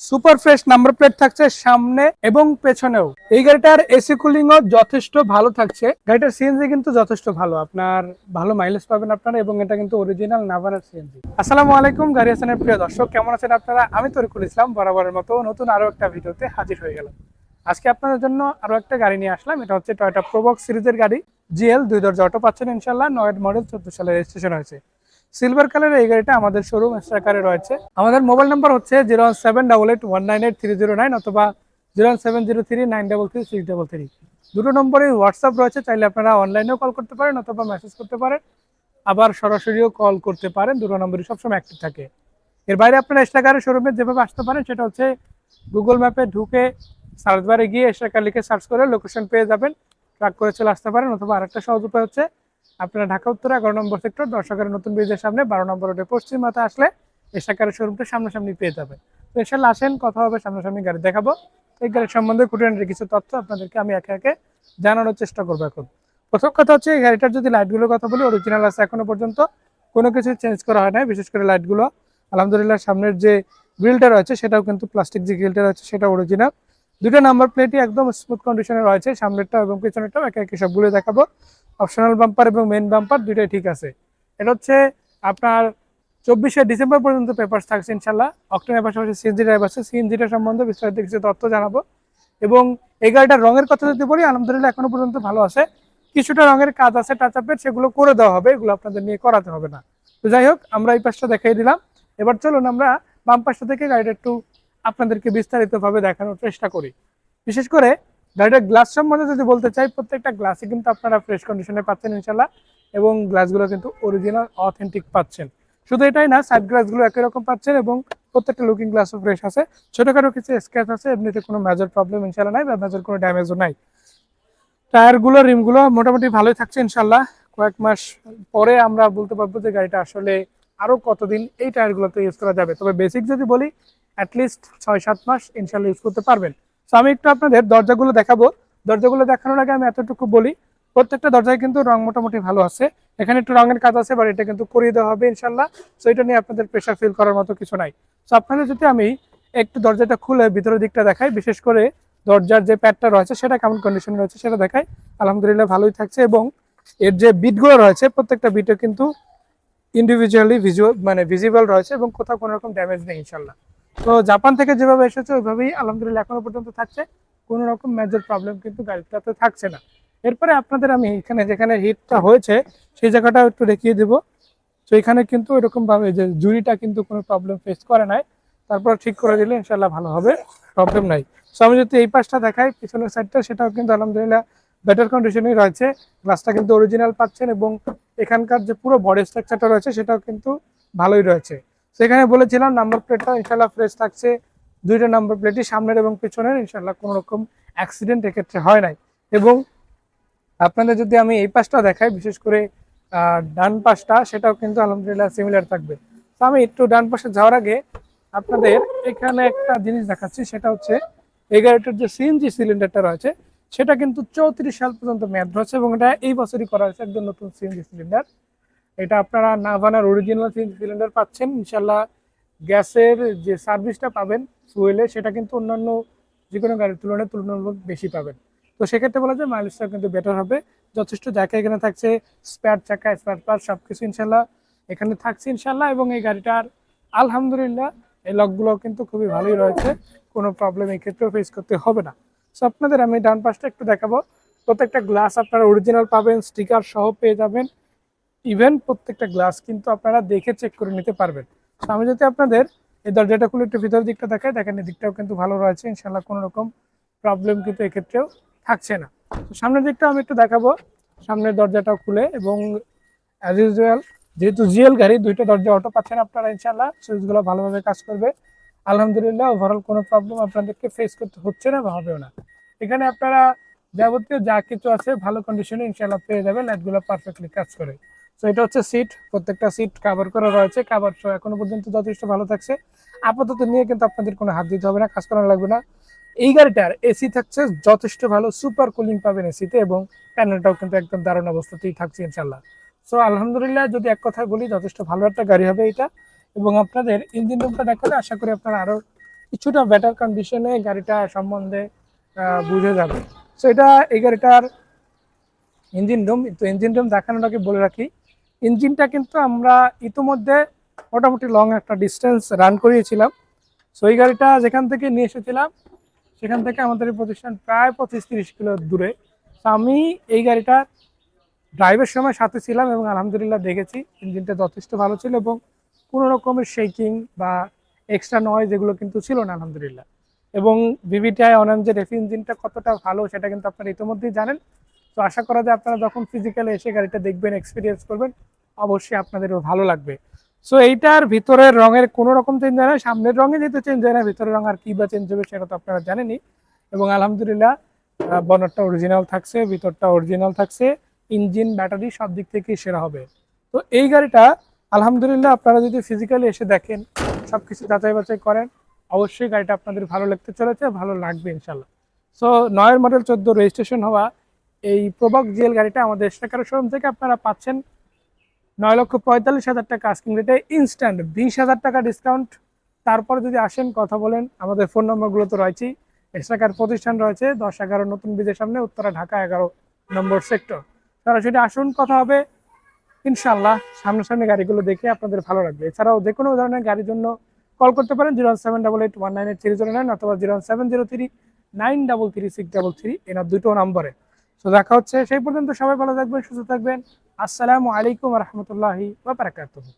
Super fresh number plate থাকছে সামনে এবং পেছনেও। এই গাড়িটার এসি কুলিং ও যথেষ্ট ভালো থাকছে। গাড়িটার সিএনজি কিন্তু যথেষ্ট ভালো। আপনার ভালো মাইলেজ পাবেন আপনারা এবং এটা কিন্তু অরিজিনাল নাভানার সিএনজি আসসালামু আলাইকুম, গাড়ি হাসানের প্রিয় দর্শক। কেমন আছেন আপনারা? আমি তরিকুল ইসলাম, বরাবরের মতো নতুন আরও একটা ভিডিওতে হাজির হয়ে গেলাম। আজকে আপনাদের জন্য আরও একটা গাড়ি নিয়ে আসলাম। এটা হচ্ছে টয়টা প্রোবক্স সিরিজের গাড়ি। জিএল দুই দরজা অটো পাচ্ছেন ইনশাল্লাহ নয়ের মডেল, চোদ্দ সালে রেজিস্ট্রেশন হয়েছে। সিলভার কালারের এই গাড়িটা আমাদের শোরুম স্ট্রাকারে রয়েছে। আমাদের মোবাইল নাম্বার হচ্ছে zero seven double eight one nine eight three zero nine অথবা zero seven zero three nine double three six double three দুটো নম্বরে হোয়াটসঅ্যাপ রয়েছে, চাইলে আপনারা অনলাইনেও কল করতে পারেন অথবা মেসেজ করতে পারেন। আবার সরাসরিও কল করতে পারেন, দুটো নম্বরই সবসময় অ্যাক্টিভ থাকে। এর বাইরে আপনারা স্ট্রাকারের শোরুমে যেভাবে আসতে পারেন, সেটা হচ্ছে গুগল ম্যাপে ঢুকে সার্চ বারে গিয়ে স্ট্রাকার লিখে সার্চ করে লোকেশন পেয়ে যাবেন। ট্র্যাক করে চলে আসতে পারেন, অথবা আরেকটা সহজ উপায় হচ্ছে আপনারা ঢাকা, উত্তর, এগারো নম্বর সেক্টর দর্শকের নতুন ব্রিজের সামনে বারো নম্বর রোডে পশ্চিম মাথা আসলে এশাকারের শোরুমটা সামনাসামনি পেয়ে যাবেন। তো ইনশাল্লাহ আসেন, কথা হবে, সামনাসামনি গাড়ি দেখাবো। এই গাড়ির সম্বন্ধে খুঁটিনাটি কিছু তথ্য আপনাদেরকে আমি একে একে জানানোর চেষ্টা করব এখন। প্রথম কথা হচ্ছে, এই গাড়িটার যদি লাইটগুলোর কথা বলি অরিজিনাল আছে এখনও পর্যন্ত। কোনো কিছু চেঞ্জ করা হয় না বিশেষ করে লাইটগুলো আলহামদুলিল্লাহ, সামনের যে গ্রিলটা রয়েছে, সেটাও কিন্তু প্লাস্টিক যে গ্রিলটা রয়েছে, সেটা অরিজিনাল দুটো নাম্বার প্লেটই একদম স্মুথ কন্ডিশনে রয়েছে সামনেরটা এবং পেছনেরটাও একে একে সবগুলো দেখাবো। অপশনাল বাম্পার এবং মেন বাম্পার দুইটাই ঠিক আছে। এটা হচ্ছে আপনার চব্বিশে ডিসেম্বর পর্যন্ত পেপার থাকছে ইনশাল্লাহ অক্টোবরের পাশাপাশি সিএনজি ড্রাইভ আছে। সিএনজিটা সম্বন্ধে বিস্তারিত কিছু তথ্য জানাব। এবং এই গাড়িটার রঙের কথা যদি বলি, আলহামদুলিল্লাহ এখনও পর্যন্ত ভালো আছে। কিছুটা রঙের কাজ আছে টাচ আপের সেগুলো করে দেওয়া হবে। এগুলো আপনাদের নিয়ে করাতে হবে না। তো যাই হোক, আমরা এই পাশটা দেখাই দিলাম। এবার চলুন আমরা বাম পাশটা থেকে গাড়িটা একটু আপনাদেরকে বিস্তারিতভাবে দেখানোর চেষ্টা করি। বিশেষ করে গাড়িটার গ্লাস সম্বন্ধে যদি বলতে চাই, প্রত্যেকটা গ্লাসই কিন্তু আপনারা ফ্রেশ কন্ডিশনে পাচ্ছেন ইনশাল্লাহ এবং গ্লাসগুলো কিন্তু অরিজিনাল অথেন্টিক পাচ্ছেন। শুধু এটাই না সাইড গ্লাসগুলো একই রকম পাচ্ছেন এবং প্রত্যেকটা লুকিং গ্লাসও ফ্রেশ আছে। ছোটোখাটো কিছু স্ক্র্যাচ আছে, এমনিতে কোনো মেজর প্রবলেম ইনশাল্লাহ নাই বা মেজর কোনো ড্যামেজও নাই। টায়ারগুলো রিমগুলো মোটামুটি ভালোই থাকছে ইনশাল্লাহ কয়েক মাস পরে আমরা বলতে পারব যে গাড়িটা আসলে আরও কতদিন এই টায়ারগুলোতে ইউজ করা যাবে। তবে বেসিক যদি বলি অ্যাটলিস্ট ছয় সাত মাস ইনশাল্লাহ ইউজ করতে পারবেন। তো আমি একটু আপনাদের দরজাগুলো দেখাবো। দরজাগুলো দেখানোর আগে আমি এতটুকু বলি, প্রত্যেকটা দরজায় কিন্তু রং মোটামুটি ভালো আছে। এখানে একটু রঙের কাজ আছে বাট এটা কিন্তু করিয়ে দেওয়া হবে ইনশাল্লাহ সো এটা নিয়ে আপনাদের প্রেশার ফিল করার মতো কিছু নাই। তো আপনাদের যদি আমি একটু দরজাটা খুলে ভিতরের দিকটা দেখাই, বিশেষ করে দরজার যে প্যাডটা রয়েছে, সেটা কেমন কন্ডিশন রয়েছে সেটা দেখাই। আলহামদুলিল্লাহ, ভালোই থাকছে এবং এর যে বিটগুলো রয়েছে, প্রত্যেকটা বিটও কিন্তু ইন্ডিভিজুয়ালি ভিজুয়াল মানে ভিজিবল রয়েছে এবং কোথাও কোনো রকম ড্যামেজ নেই ইনশাল্লাহ তো জাপান থেকে যেভাবে এসেছে, ওইভাবেই আলহামদুলিল্লাহ এখনও পর্যন্ত থাকছে। কোনো রকম মেজর প্রবলেম কিন্তু গাড়িটাতে থাকছে না। এরপরে আপনাদের আমি এখানে যেখানে হিটটা হয়েছে, সেই জায়গাটা একটু দেখিয়ে দেব। তো এখানে কিন্তু এরকম ভাবে যে জুড়িটা কিন্তু কোনো প্রবলেম ফেস করে নাই। তারপর ঠিক করে দিলে ইনশাল্লাহ ভালো হবে প্রবলেম নাই। সো আমি যদি এই পাশটা দেখাই, পিছনের সাইডটা সেটাও কিন্তু আলহামদুলিল্লাহ বেটার কন্ডিশনেই রয়েছে। গ্লাসটা কিন্তু অরিজিনাল পাচ্ছেন এবং এখানকার যে পুরো বডি স্ট্রাকচারটা রয়েছে, সেটাও কিন্তু ভালোই রয়েছে। সেখানে বলেছিলাম নাম্বার প্লেটটা ইনশাল্লাহ ফ্রেশ থাকছে। দুইটা নাম্বার প্লেটই সামনের এবং পিছনের ইনশাল্লাহ কোনো রকম অ্যাক্সিডেন্ট এক্ষেত্রে হয় নাই। এবং আপনাদের যদি আমি এই পাশটা দেখাই, বিশেষ করে ডান পাশটা, সেটাও কিন্তু আলহামদুলিল্লাহ সিমিলার থাকবে। তো আমি একটু ডান পাশে যাওয়ার আগে আপনাদের এখানে একটা জিনিস দেখাচ্ছি, সেটা হচ্ছে এই গাড়িটার যে সিএনজি সিলিন্ডারটা রয়েছে, সেটা কিন্তু চৌত্রিশ সাল পর্যন্ত মেয়াদ রয়েছে এবং এটা এই বছরই করা হয়েছে একদম নতুন সিএনজি সিলিন্ডার এটা আপনারা নাভানার অরিজিনাল সিলিন্ডার পাচ্ছেন। ইনশাল্লাহ গ্যাসের যে সার্ভিসটা পাবেন ফুয়েলে সেটা কিন্তু অন্যান্য যে কোনো গাড়ির তুলনায় তুলনামূলক বেশি পাবেন। তো সেক্ষেত্রে বলা যায় মাইলেজটা কিন্তু বেটার হবে। যথেষ্ট জায়গা এখানে থাকছে স্পেয়ার চাকা স্পেয়ার পার্ট সব কিছু ইনশাল্লাহ এখানে থাকছে ইনশাল্লাহ এবং এই গাড়িটার আলহামদুলিল্লাহ এই লকগুলো কিন্তু খুবই ভালোই রয়েছে। কোনো প্রবলেম এই ক্ষেত্রেও ফেস করতে হবে না। সো আপনাদের আমি ডান পাশটা একটু দেখাবো। প্রত্যেকটা গ্লাস আপনারা অরিজিনাল পাবেন স্টিকার সহ পেয়ে যাবেন। ইভেন প্রত্যেকটা গ্লাস কিন্তু আপনারা দেখে চেক করে নিতে পারবেন। তো আমি যদি আপনাদের এই দরজাটা খুলে একটু ভিতরের দিকটা দেখাই, দেখেন দিকটাও কিন্তু ভালো রয়েছে। ইনশাল্লাহ কোনো রকম প্রবলেম কিন্তু এক্ষেত্রেও থাকছে না। তো সামনের দিকটা আমি একটু দেখাবো। সামনের দরজাটাও খুলে এবং অ্যাজ ইউজুয়াল যেহেতু জিএল গাড়ি, দুইটা দরজা অটো পাচ্ছেন আপনারা ইনশাল্লাহ সুইচগুলো ভালোভাবে কাজ করবে। আলহামদুলিল্লাহ ওভারঅল কোনো প্রবলেম আপনাদেরকে ফেস করতে হচ্ছে না বা হবেও না। এখানে আপনারা যাবতীয় যা কিছু আছে ভালো কন্ডিশনে ইনশাল্লাহ পেয়ে যাবেন লাইটগুলো পারফেক্টলি কাজ করে। তো এটা হচ্ছে সিট প্রত্যেকটা সিট কাভার করা রয়েছে কাভার সহ এখনও পর্যন্ত যথেষ্ট ভালো থাকছে। আপাতত নিয়ে কিন্তু আপনাদের কোনো হাত দিতে হবে না, কাজ করানো লাগবে না। এই গাড়িটার এসি থাকছে, যথেষ্ট ভালো সুপার কুলিং পাবেন এসিতে এবং প্যানেলটাও কিন্তু একদম দারুণ অবস্থাতেই থাকছে ইনশাল্লাহ সো আলহামদুলিল্লাহ, যদি এক কথায় বলি, যথেষ্ট ভালো একটা গাড়ি হবে এটা। এবং আপনাদের ইঞ্জিন রুমটা দেখালে আশা করি আপনারা আরও কিছুটা বেটার কন্ডিশনে গাড়িটা সম্বন্ধে বুঝে যাবে সো এটা এই গাড়িটার ইঞ্জিন রুম তো ইঞ্জিন রুম দেখানোর আগে বলে রাখি ইঞ্জিনটা কিন্তু আমরা ইতিমধ্যে মোটামুটি লং একটা ডিস্টেন্স রান করিয়েছিলাম। সো এই গাড়িটা যেখান থেকে নিয়ে এসেছিলাম, সেখান থেকে আমাদের প্রতিষ্ঠান প্রায় পঁচিশ তিরিশ কিলো দূরে। তো আমি এই গাড়িটা ড্রাইভের সময় সাথে ছিলাম এবং আলহামদুলিল্লাহ দেখেছি ইঞ্জিনটা যথেষ্ট ভালো ছিল এবং কোনো রকমের শেকিং বা এক্সট্রা নয় যেগুলো কিন্তু ছিল না, আলহামদুলিল্লাহ। এবং ভিভিটিআই যে রেফি ইঞ্জিনটা কতটা ভালো সেটা কিন্তু আপনারা ইতিমধ্যেই জানেন। তো আশা করা যায় আপনারা যখন ফিজিক্যালি এসে গাড়িটা দেখবেন এক্সপিরিয়েন্স করবেন, অবশ্যই আপনাদেরও ভালো লাগবে। সো এইটার ভিতরের রঙের কোনো রকম চেঞ্জ হয় না, সামনের রঙে যেহেতু চেঞ্জ হয় না, ভিতরের রঙ আর কী বা চেঞ্জ হবে সেটা তো আপনারা জানেনই। এবং আলহামদুলিল্লাহ বনারটা অরিজিনাল থাকছে, ভিতরটা অরিজিনাল থাকছে ইঞ্জিন ব্যাটারি সব দিক থেকেই সেরা হবে। তো এই গাড়িটা আলহামদুলিল্লাহ আপনারা যদি ফিজিক্যালি এসে দেখেন সব কিছু যাচাই বাছাই করেন অবশ্যই গাড়িটা আপনাদের ভালো লাগতে চলেছে, ভালো লাগবে ইনশাল্লাহ সো নয়ের মডেল চোদ্দ রেজিস্ট্রেশন হওয়া এই প্রবক জিএল গাড়িটা আমাদের স্টাকার শোরুম থেকে আপনারা পাচ্ছেন নয় লক্ষ পঁয়তাল্লিশ হাজার টাকা আস্কিং রেটে ইনস্ট্যান্ট বিশ হাজার টাকা ডিসকাউন্ট তারপর যদি আসেন, কথা বলেন, আমাদের ফোন নম্বরগুলো তো রয়েছেই। এক্সট্রাকার প্রতিষ্ঠান রয়েছে, দশ এগারো নতুন বীজের সামনে, উত্তরা ঢাকা এগারো নম্বর সেক্টর তারা সরাসরি আসুন, কথা হবে। ইনশাল্লাহ সামনাসামনি গাড়িগুলো দেখে আপনাদের ভালো লাগবে। এছাড়াও যে কোনো ধরনের গাড়ির জন্য কল করতে পারেন zero seven double eight one nine eight three zero nine অথবা zero seven zero three nine double three six double three এনার দুটো নম্বরে। তো দেখা হচ্ছে। সেই পর্যন্ত সবাই ভালো থাকবেন, সুস্থ থাকবেন। আসসালামু আলাইকুম রহমতুল্লাহি ওয়া বারাকাতুহু।